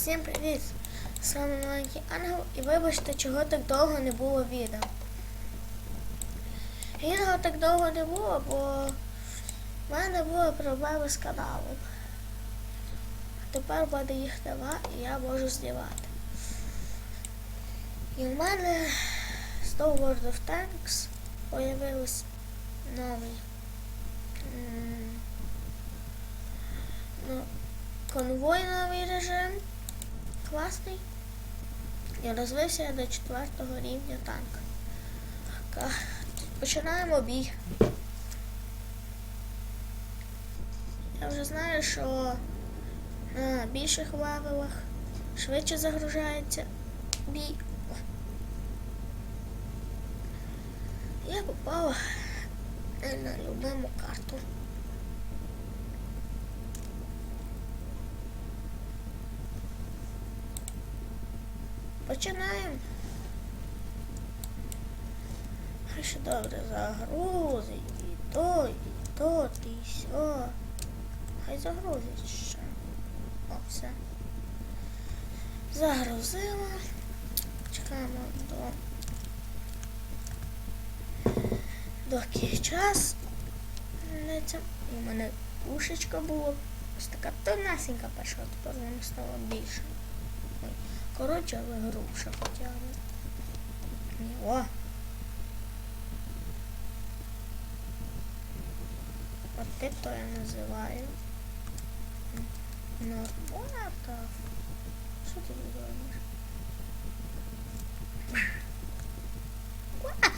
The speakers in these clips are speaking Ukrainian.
Всім привіт! З вами маленький ангел і вибачте, чого так довго не було відео. Відео так довго не було, бо в мене були проблеми з каналом. А тепер мене їх нема і я можу знімати. І в мене з World of Tanks появився новий. м, Ну, конвой новий режим. Класний. І розвився я до четвертого рівня танка. Ка- Починаємо бій. Я вже знаю, що на більших левелах швидше загружається бій. Я попала на любиму карту. Починаємо. Ще добре загрузить і то, і то, і сьо. Хай загрузить ще. О, все. Загрузила. Чекаємо до. Доки час. у мене пушечка була. Ось така тонесенька перша, тепер вона стала більше. Ой. Коротше, але груша хоча б. Ні, О! От ти то я називаю. Нормата. Що ти тут робиш? А,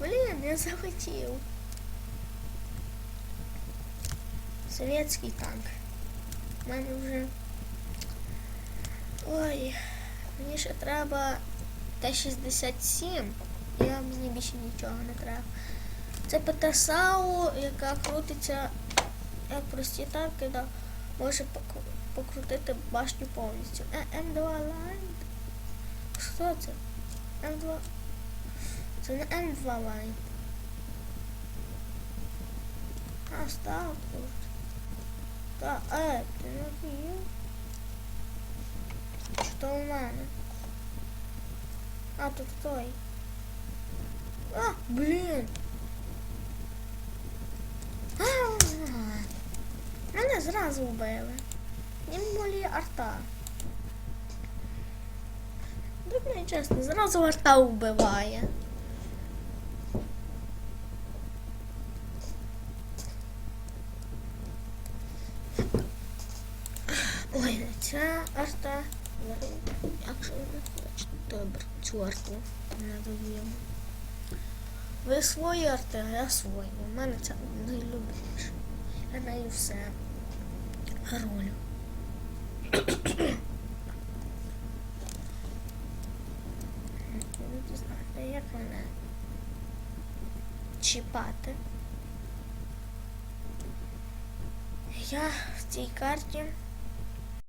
Блін, я захотів. Совєтський танк. У мене вже. Ой, Мені ще треба Т-67. Я мені більше нічого не треба. Це ПТ-САУ, яка крутиться як прості танки, да, може покрутити башню повністю. Е, М2 Line. Що це? М2. Це не М2 Line. А, став. Та, е, ти не вмів? Що у мене? А, тут той. А, блін. А, Мене зразу вбили. Їм болі арта. Добре, чесно, зразу арта вбиває. Ой, не ця арта. Якщо добре, цю не доб'ємо. Ви свої арти, а я свої. У мене це найлюбніше. Я нею все ролю. Ви знаєте, як мене чіпати. Я в цій карті